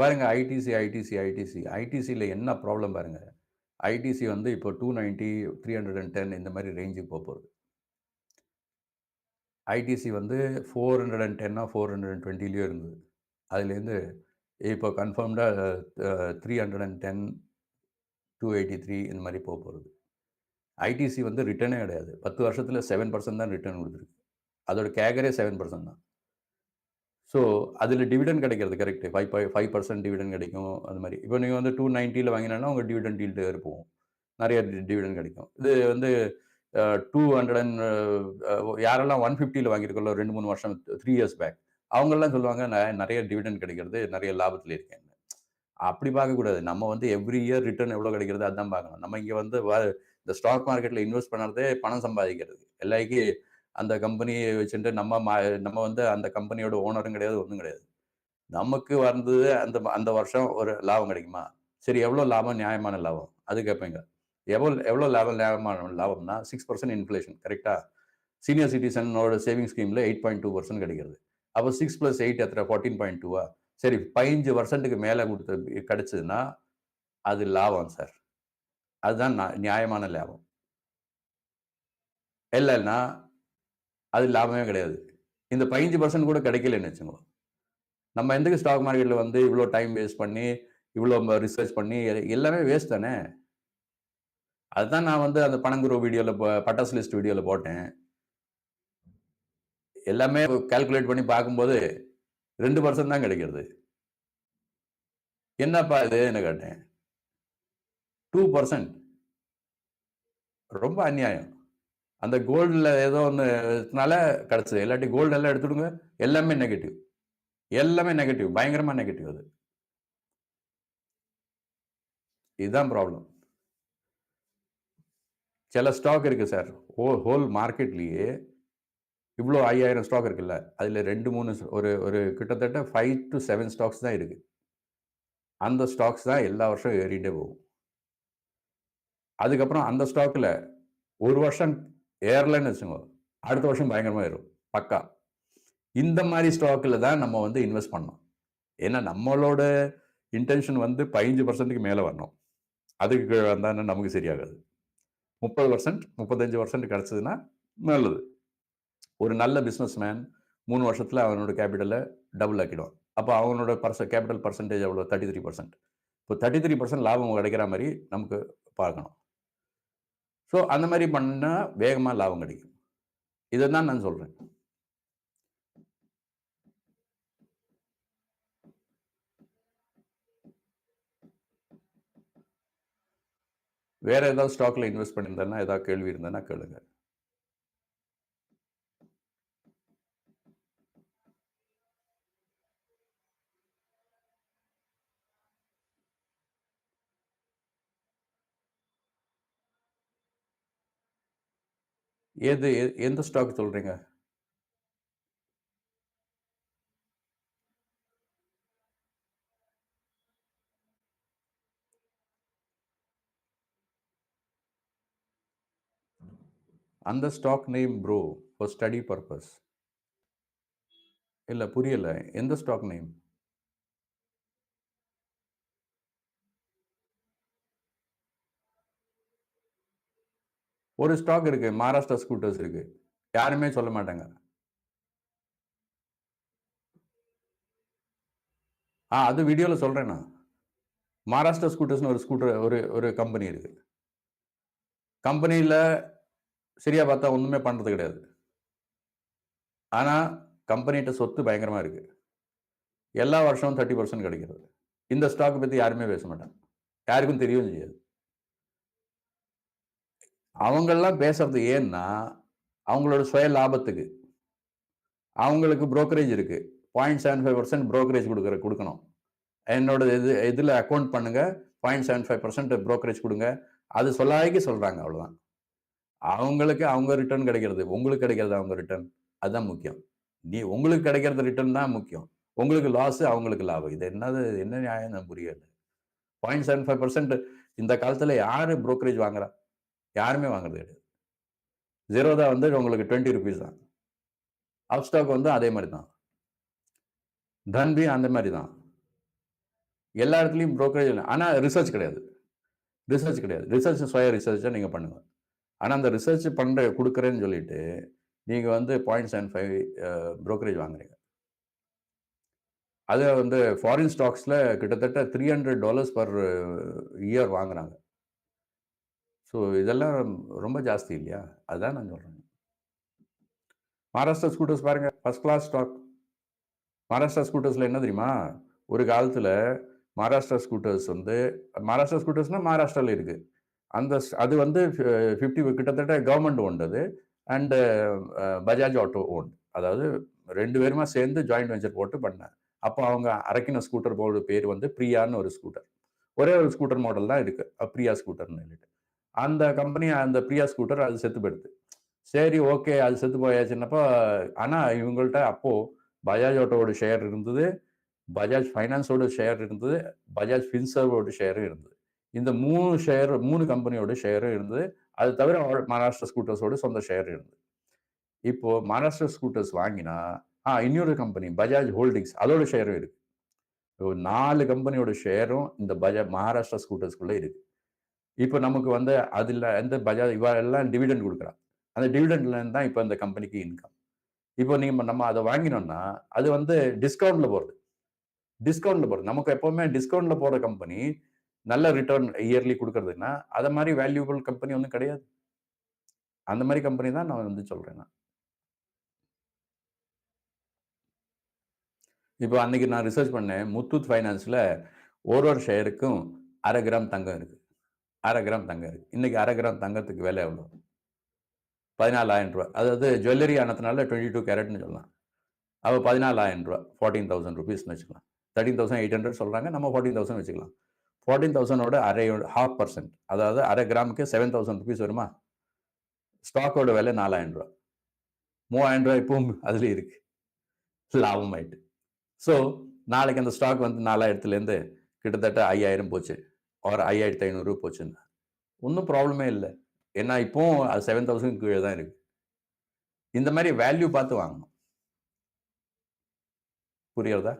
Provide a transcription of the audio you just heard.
பாருங்கள் ITC ITC ITC ஐடிசியில் என்ன problem பாருங்கள் ஐடிசி வந்து இப்போ two ninety three hundred and ten இந்த மாதிரி ரேஞ்சுக்கு போக போகுது. ஐடிசி வந்து ஃபோர் ஹண்ட்ரட் அண்ட் டென்னா ஃபோர் ஹண்ட்ரட் அண்ட் டுவெண்ட்டிலையோ இருந்தது. அதுலேருந்து இப்போ கன்ஃபார்ம்டாக three hundred and ten two eighty three இந்த மாதிரி போக போகிறது ஐடிசி வந்து ரிட்டர்னே கிடையாது. பத்து வருஷத்தில் செவன் பர்சன்ட் தான் ரிட்டர்ன் கொடுத்துருக்கு. அதோட கேகரே செவன் பர்சன்ட் தான். ஸோ அதில் டிவிடன் கிடைக்கிறது correct five five percent dividend கிடைக்கும் அது மாதிரி. இப்போ நீங்கள் வந்து டூ நைன்ட்டியில் வாங்கினா உங்கள் டிவிடன் டீல்டு இருப்போம் நிறைய டிவிடன் கிடைக்கும். இது வந்து டூ ஹண்ட்ரட் அண்ட் யாரெல்லாம் ஒன் ஃபிஃப்டியில் வாங்கியிருக்கோம் ரெண்டு மூணு வருஷம் த்ரீ இயர்ஸ் பேக் அவங்கெல்லாம் சொல்லுவாங்க நிறைய டிவிடன் கிடைக்கிறது நிறைய லாபத்தில் இருக்கேன். அப்படி பார்க்கக்கூடாது. நம்ம வந்து எவ்ரி இயர் ரிட்டர்ன் எவ்வளோ கிடைக்கிறது அதான் பார்க்கணும். நம்ம இங்கே வந்து இந்த ஸ்டாக் மார்க்கெட்டில் இன்வெஸ்ட் பண்ணுறதே பணம் சம்பாதிக்கிறது. எல்லாருக்கும் அந்த கம்பெனியை வச்சுட்டு நம்ம நம்ம வந்து அந்த கம்பெனியோட ஓனரும் கிடையாது ஒன்றும் கிடையாது. நமக்கு வந்தது அந்த அந்த வருஷம் ஒரு லாபம் கிடைக்குமா? சரி எவ்வளோ லாபம்? நியாயமான லாபம். அது கேட்பீங்க. எவ்வளோ எவ்வளோ லாபம் நியாயமான லாபம்னா சிக்ஸ் பர்சன்ட் இன்ஃப்ளேஷன் கரெக்டாக சீனியர் சிட்டிசனோட சேவிங் ஸ்கீமில் எயிட் பாயிண்ட் டூ பர்சன்ட் கிடைக்கிறது. அப்போ சிக்ஸ் ப்ளஸ் எயிட் எத்தனை? ஃபார்ட்டின் பாயிண்ட் டூவா சரி பதினஞ்சு பர்சன்ட்டுக்கு மேலே கொடுத்து கிடைச்சதுன்னா அது லாபம் சார். அதுதான் நியாயமான லாபம். இல்லைன்னா அது லாபமே கிடையாது. இந்த பதினஞ்சு பர்சன்ட் கூட கிடைக்கலன்னு வச்சுக்கோங்க. நம்ம எந்தக்கு ஸ்டாக் மார்க்கெட்டில் வந்து இவ்வளோ டைம் வேஸ்ட் பண்ணி இவ்வளோ ரிசர்ச் பண்ணி எல்லாமே வேஸ்ட் தானே? அதுதான் நான் வந்து அந்த பணங்குரு வீடியோவில் பட்டாசு லிஸ்ட் வீடியோவில் போட்டேன். எல்லாமே கால்குலேட் பண்ணி பார்க்கும்போது ரெண்டு பர்சன்ட் தான் கிடைக்கிறது. என்னப்பா இது என்ன கேட்டேன். டூ பர்சன்ட் ரொம்ப அநியாயம். அந்த கோல்டில் ஏதோ ஒன்றுனால கிடச்சிது. இல்லாட்டி கோல்டு எல்லாம் எடுத்துடுங்க. எல்லாமே நெகட்டிவ் எல்லாமே நெகட்டிவ் பயங்கரமாக நெகட்டிவ் அது. இதுதான் ப்ராப்ளம் சில ஸ்டாக் இருக்குது சார் ஹோ ஹோல் மார்க்கெட்லேயே இவ்வளோ ஐயாயிரம் ஸ்டாக் இருக்குல்ல. அதில் ரெண்டு மூணு ஒரு ஒரு கிட்டத்தட்ட ஃபைவ் டு செவன் ஸ்டாக்ஸ் தான் இருக்குது அந்த ஸ்டாக்ஸ் தான் எல்லா வருஷம் ஏறிட்டே போகும். அதுக்கப்புறம் அந்த ஸ்டாக்கில் ஒரு வருஷம் ஏறலைன்னு வச்சுக்கோ. அடுத்த வருஷம் பயங்கரமாக ஏறும். பக்கா. இந்த மாதிரி ஸ்டாக்கில் தான் நம்ம வந்து இன்வெஸ்ட் பண்ணோம். ஏன்னா நம்மளோட இன்டென்ஷன் வந்து பதினஞ்சு பர்சன்ட்டுக்கு மேலே வரணும். அதுக்கு கீழே வந்தால் நமக்கு சரியாகாது. முப்பது பர்சன்ட் முப்பத்தஞ்சு பர்சன்ட் கிடச்சதுன்னா நல்லது. ஒரு நல்ல பிஸ்னஸ் மேன் மூணு வருஷத்தில் அவனோட கேபிட்டலை டபுள் ஆக்கிடுவான். அப்போ அவனோட பர்ச கேபிட்டல் பர்சன்டேஜ் எவ்வளோ தேர்ட்டி த்ரீ பர்சன்ட் இப்போ தேர்ட்டி த்ரீ பர்சன்ட் லாபம் கிடைக்கிற மாதிரி நமக்கு பார்க்கணும். ஸோ அந்த மாதிரி பண்ணால் வேகமாக லாபம் கிடைக்கும். இதை தான் நான் சொல்கிறேன் வேறு ஏதாவது ஸ்டாக்கில் இன்வெஸ்ட் பண்ணியிருந்தேன்னா ஏதாவது கேள்வி இருந்தேன்னா கேளுங்க. எது எந்த ஸ்டாக் சொல்றீங்க? அந்த stock name bro for study purpose இல்லை புரியல. எந்த ஸ்டாக் நேம் ஒரு ஸ்டாக் இருக்கு மகாராஷ்டிரா ஸ்கூட்டர்ஸ் இருக்கு. யாருமே சொல்ல மாட்டாங்க. ஆ அது வீடியோவில் சொல்கிறேன் நான். மகாராஷ்டிரா ஸ்கூட்டர்ஸ்னு ஒரு ஸ்கூட்டர் ஒரு ஒரு கம்பெனி இருக்கு. கம்பெனியில் சரியா பார்த்தா ஒன்றுமே பண்ணுறது கிடையாது. ஆனால் கம்பெனிகிட்ட சொத்து பயங்கரமாக இருக்கு. எல்லா வருஷமும் தேர்ட்டி பர்சன்ட் கிடைக்கிறது. இந்த ஸ்டாக் பற்றி யாருமே பேச மாட்டாங்க. யாருக்கும் தெரியவும் செய்யாது அவங்கெல்லாம் பேசுறது ஏன்னா அவங்களோட சுய லாபத்துக்கு. அவங்களுக்கு புரோக்கரேஜ் இருக்கு. Point seven five percent brokerage கொடுக்குற கொடுக்கணும். என்னோட இது இதில் அக்கௌண்ட் பண்ணுங்க point seven five percent brokerage கொடுங்க. அது சொல்லாய்க்கு சொல்றாங்க அவ்வளோதான் அவங்களுக்கு அவங்க ரிட்டர்ன் கிடைக்கிறது உங்களுக்கு கிடைக்கிறது அவங்க ரிட்டர்ன் அதுதான் முக்கியம். நீ உங்களுக்கு கிடைக்கிறது ரிட்டர்ன் தான் முக்கியம். உங்களுக்கு லாஸ் அவங்களுக்கு லாபம். இது என்னது என்ன நியாயம் நான் புரியல. பாயிண்ட் செவன் ஃபைவ் பர்சன்ட் இந்த காலத்தில் யார் புரோக்கரேஜ் வாங்குறா? யாருமே வாங்குறது கிடையாது. ஜீரோதா வந்து உங்களுக்கு டுவெண்ட்டி ருபீஸ் தான். அப் ஸ்டாக் வந்து அதே மாதிரி தான். தன்பி அந்த மாதிரி தான். எல்லா இடத்துலையும் ப்ரோக்கரேஜ் இல்லை. ஆனால் ரிசர்ச் கிடையாது. ரிசர்ச் கிடையாது. ரிசர்ச் சுய ரிசர்ச்சை நீங்கள் பண்ணுங்கள் ஆனால் அந்த ரிசர்ச் பண்ணுற கொடுக்குறேன்னு சொல்லிட்டு நீங்கள் வந்து பாயிண்ட் செவன் ஃபைவ் ப்ரோக்கரேஜ் வாங்குறீங்க. அது வந்து ஃபாரின் ஸ்டாக்ஸில் கிட்டத்தட்ட three hundred dollars per year வாங்குறாங்க. ஸோ இதெல்லாம் ரொம்ப ஜாஸ்தி இல்லையா? அதுதான் நான் சொல்கிறேன் மகாராஷ்டிரா ஸ்கூட்டர்ஸ் பாருங்கள் ஃபர்ஸ்ட் கிளாஸ் ஸ்டாக். மகாராஷ்டிரா ஸ்கூட்டர்ஸில் என்ன தெரியுமா? ஒரு காலத்தில் மகாராஷ்டிரா ஸ்கூட்டர்ஸ் வந்து மகாராஷ்டிரா ஸ்கூட்டர்ஸ்னால் மகாராஷ்டிராவில் இருக்குது அந்த அது வந்து ஃபிஃப்டி கிட்டத்தட்ட கவர்மெண்ட் ஓண்டது அண்டு பஜாஜ் ஆட்டோ ஓன் அதாவது ரெண்டு பேருமா சேர்ந்து ஜாயிண்ட் வெஞ்சர் போட்டு பண்ணேன் அப்போ அவங்க அரக்கின ஸ்கூட்டர் போர்டு பேர் வந்து பிரியான்னு ஒரு ஸ்கூட்டர். ஒரே ஒரு ஸ்கூட்டர் மாடல் தான் இருக்குது ப்ரியா பிரியா ஸ்கூட்டர்னு சொல்லிட்டு. அந்த கம்பெனி அந்த பிரியா ஸ்கூட்டர் அது செத்து போயிடுது சரி ஓகே அது செத்து போயாச்சுன்னப்போ ஆனால் இவங்கள்ட்ட அப்போது பஜாஜ் ஆட்டோவோட ஷேர் இருந்தது பஜாஜ் ஃபைனான்ஸோட ஷேர் இருந்தது பஜாஜ் ஃபின்சர்வோட ஷேரும் இருந்தது. இந்த மூணு ஷேர் மூணு கம்பெனியோட ஷேரும் இருந்தது. அது தவிர மகாராஷ்டிரா ஸ்கூட்டர்ஸோட சொந்த ஷேர் இருந்தது. இப்போது மகாராஷ்டிரா ஸ்கூட்டர்ஸ் வாங்கினா ஆ இன்னொரு கம்பெனி பஜாஜ் ஹோல்டிங்ஸ் அதோட ஷேரும் இருக்குது இப்போ நாலு கம்பெனியோட ஷேரும் இந்த பஜாஜ் மகாராஷ்டிரா ஸ்கூட்டர்ஸ்குள்ளே இருக்குது இப்போ நமக்கு வந்து அதில் எந்த பஜாஜ் இவ எல்லாம் டிவிடெண்ட் கொடுக்குறான் அந்த டிவிடெண்ட்லேருந்து தான் இப்போ இந்த கம்பெனிக்கு இன்கம் இப்போ நீங்கள் நம்ம அதை வாங்கினோம்னா அது வந்து டிஸ்கவுண்ட்டில் போகிறது டிஸ்கவுண்ட்டில் போகிறது நமக்கு எப்போவுமே டிஸ்கவுண்ட்டில் போகிற கம்பெனி நல்ல ரிட்டர்ன் இயர்லி கொடுக்கறதுன்னா அதை மாதிரி வேல்யூபிள் கம்பெனி ஒன்றும் கிடையாது. அந்த மாதிரி கம்பெனி தான் நான் வந்து சொல்கிறேன்னா நான். இப்போ அன்னைக்கு நான் ரிசர்ச் பண்ணேன். முத்தூத் ஃபைனான்ஸில் ஒரு ஒரு ஷேருக்கும் அரை கிராம் தங்கம் இருக்குது அரை கிராம் தங்கம் இருக்குது இன்றைக்கி அரை கிராம் தங்கத்துக்கு விலை எவ்வளோ பதினாலாயிரம் ரூபாய். அதாவது ஜுவல்லரி ஆனதுனால டுவெண்ட்டி டூ கேரட்னு சொல்லலாம். அப்போ பதினாலாயிரம் ரூபா ஃபார்ட்டீன் தௌசண்ட் ருபீஸ்னு வச்சுக்கலாம். தேர்ட்டீன் தௌசண்ட் எயிட் ஹண்ட்ரட் சொல்கிறாங்க நம்ம ஃபார்ட்டீன் தௌசண்ட் வச்சுக்கலாம். ஃபார்ட்டீன் தௌசண்டோட அரை ஹாஃப் பர்சன்ட் அதாவது அரை கிராமுக்கு செவன் தௌசண்ட் ருபீஸ் வருமா? ஸ்டாக்கோட விலை நாலாயிரம் ரூபா மூவாயிரம் ரூபாய் இப்பவும் அதுலேயே இருக்குது லாபம் ஆயிட்டு ஸோ நாளைக்கு அந்த ஸ்டாக் வந்து நாலாயிரத்துலேருந்து கிட்டத்தட்ட ஐயாயிரம் போச்சு. ஒரு ஐயாயிரத்தி ஐநூறு போச்சுன்னா ஒன்றும் ப்ராப்ளமே இல்லை. ஏன்னா இப்போவும் அது செவன் தௌசண்ட் கீழே தான் இருக்கு. இந்த மாதிரி வேல்யூ பார்த்து வாங்கணும். புரியுறதா